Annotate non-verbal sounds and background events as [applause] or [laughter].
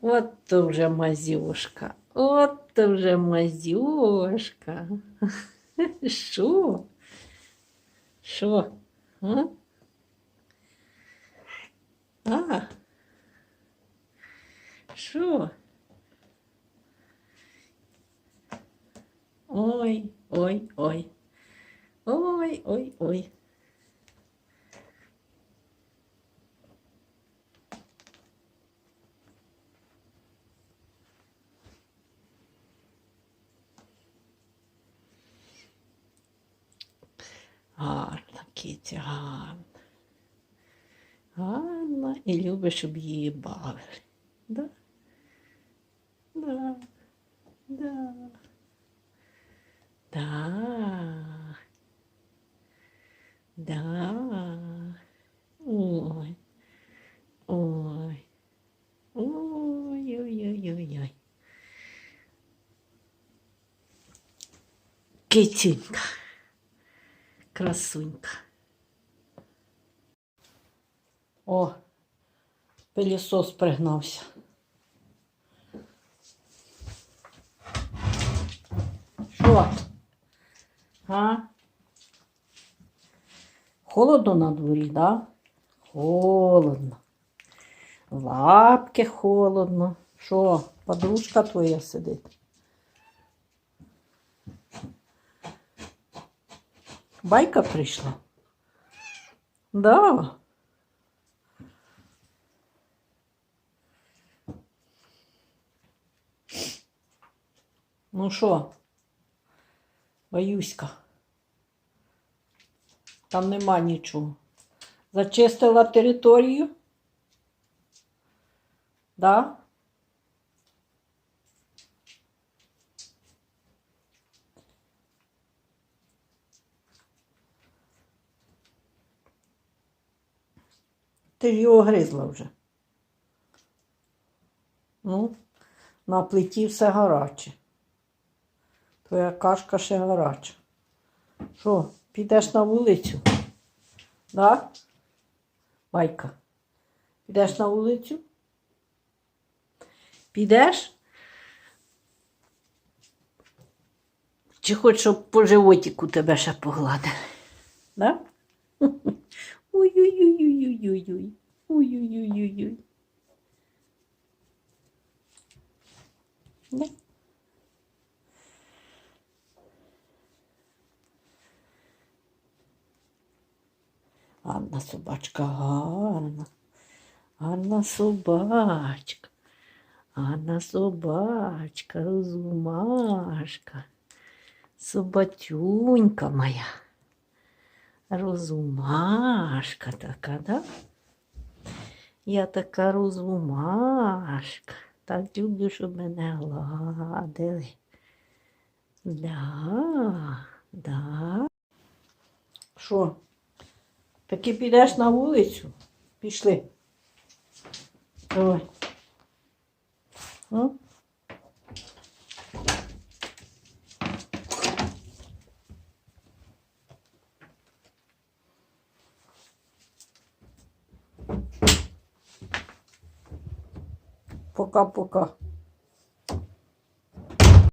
От то вже мазюшка. От то вже мазюшка. Що? Що? А? А? Що? Ой, ой, ой. Ой, ой, ой. Киця, гарна. Гарна і любить, щоб її бавили. Да? Да. Да. Да. Да. Ой. Ой. Ой-ой-ой-ой-ой. Китюнька. Красунька. О, пилісос пригнався. Що? А? Холодно на дворі, да? Холодно. Лапки холодно. Що, подружка твоя сидить? Байка прийшла? Да. Ну що, Баюська? Там нема нічого. Зачистила територію? Да? Ти ж його гризла вже. Ну, на плиті все гаряче. Твоя кашка ще гаряча. Що, підеш на вулицю? Да? Майка, підеш на вулицю? Підеш? Чи хочеш, щоб по животіку тебе ще погладили? Да? [laughs] Ой-ой-ой-ой-ой-ой. Ой-ой-ой-ой-ой. Да? Гарна собачка, гарна. Гарна собачка. Гарна собачка, розумашка. Собатюнька моя. Розумашка така, да? Я така розумашка. Так люблю, щоб мене гладили. Да, да. Що? Таки підеш на вулицю? Пішли. Давай. Ну? Пока-пока.